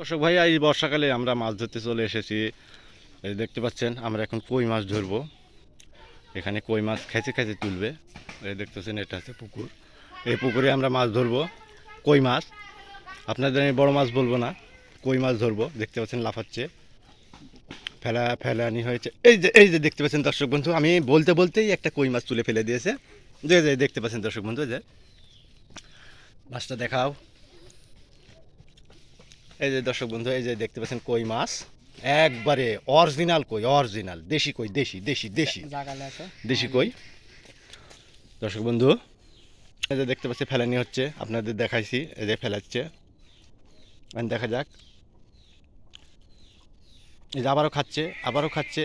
দর্শক ভাই এই বর্ষাকালে আমরা মাছ ধরতে চলে এসেছি। এই দেখতে পাচ্ছেন, আমরা এখন কই মাছ ধরবো। এখানে কই মাছ খেঁচে খেঁচে তুলবে। এই দেখতেছেন, এটা হচ্ছে পুকুর। এই পুকুরে আমরা মাছ ধরবো। কই মাছ? আপনাদের আমি বড় মাছ বলব না। কই মাছ ধরবো? দেখতে পাচ্ছেন, লাফাচ্ছে। ফেলা, ফেলানি হয়েছে। এই যে এই যে দেখতে পাচ্ছেন দর্শক বন্ধু, আমি বলতে বলতেই একটা কই মাছ তুলে ফেলে দিয়েছে। যে যে দেখতে পাচ্ছেন দর্শক বন্ধু যে। মাছটা দেখাও। এই যে দর্শক বন্ধু এই যে দেখতে পাচ্ছেন কই মাছ? একবারে অরিজিনাল কই অরিজিনাল দেশি কই দেশি দেশি দেশি। দেশি কই। দর্শক বন্ধু এই যে দেখতে পাচ্ছি ফেলানি হচ্ছে আপনাদের দেখাইছি এই যে ফেলাচ্ছে। দেখা যাক। এই যে আবারও খাচ্ছে আবারও খাচ্ছে।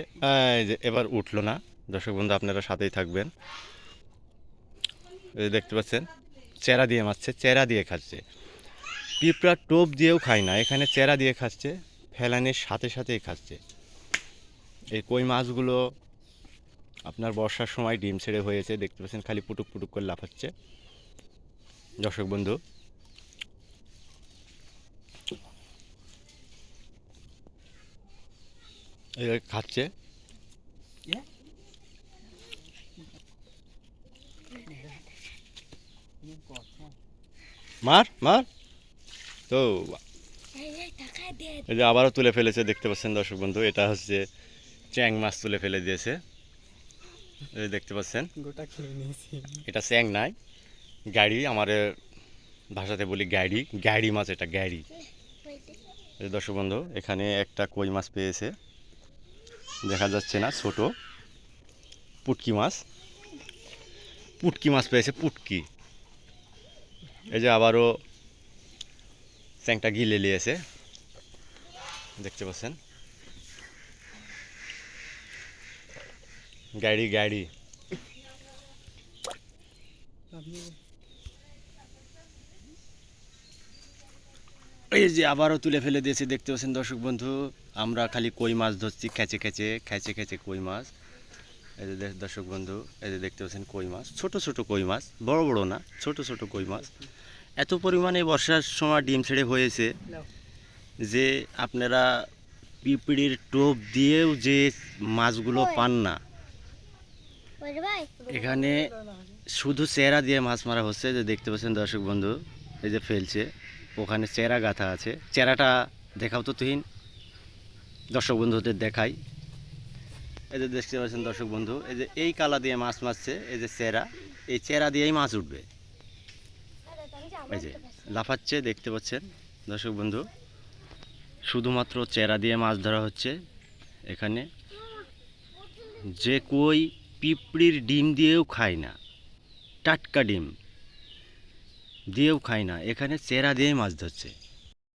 এই যে এবার উঠল না। দর্শক বন্ধু আপনারা সাথেই থাকবেন। এই যে দেখতে পাচ্ছেন চেরা দিয়ে মারছে চেরা দিয়ে খাচ্ছে। পিঁপড়া টোপ দিয়েও খায় না, এখানে চেরা দিয়ে খাচ্ছে ফেলানির সাথে সাথেই খাচ্ছে। এই কই মাছগুলো আপনার বর্ষার সময় ডিম ছেড়ে হয়েছে, দেখতে পাচ্ছেন খালি পুটুক পুটুক করে লাফাচ্ছে। দর্শক বন্ধু খাচ্ছে। মার মার। তো এই যে আবারও তুলে ফেলেছে দেখতে পাচ্ছেন দর্শক বন্ধু এটা হচ্ছে চ্যাং মাছ তুলে ফেলে দিয়েছে। এই দেখতে পাচ্ছেন এটা চ্যাং নাই গাড়ি আমার ভাষাতে বলি গাড়ি গাড়ি মাছ এটা গাড়ি। এই দর্শক বন্ধু এখানে একটা কই মাছ পেয়েছে দেখা যাচ্ছে না ছোট। পুটকি মাছ। পুটকি মাছ পেয়েছে পুটকি। এই যে আবারও চ্যাংটা গিলে লিয়েছে। দেখতে পাচ্ছেন? গাড়ি গাড়ি। এই যে আবারও তুলে ফেলে দিয়েছি, দেখতে পাচ্ছেন দর্শক বন্ধু? আমরা খালি কই মাছ ধরছি, খেচে খেচে খেচে খেচে কই মাছ। এই যে দর্শক বন্ধু, এই যে দেখতে পাচ্ছেন কই মাছ। ছোট ছোট কই মাছ, বড় বড় না, ছোট ছোট কই মাছ। এত পরিমাণে বর্ষার সময় ডিম ছেড়ে হয়েছে যে আপনারা পিঁপড়ির টোপ দিয়েও যে মাছগুলো পান না। এখানে শুধু চেরা দিয়ে মাছ মারা হচ্ছে যে দেখতে পাচ্ছেন দর্শক বন্ধু এই যে ফেলছে ওখানে চেরা গাথা আছে। চেরাটা দেখাও তো তুহিন দর্শক বন্ধুদের দেখাই। এই যে দেখতে পাচ্ছেন দর্শক বন্ধু এই যে এই কালা দিয়ে মাছ মারছে এই যে চেরা এই চেরা দিয়েই মাছ উঠবে। এই যে লাফাচ্ছে দেখতে পাচ্ছেন? দর্শক বন্ধু শুধুমাত্র চেরা দিয়ে মাছ ধরা হচ্ছে এখানে। যে কই পিঁপড়ির ডিম দিয়েও খায় না টাটকা ডিম দিয়েও খায় না এখানে চেরা দিয়ে মাছ ধরছে।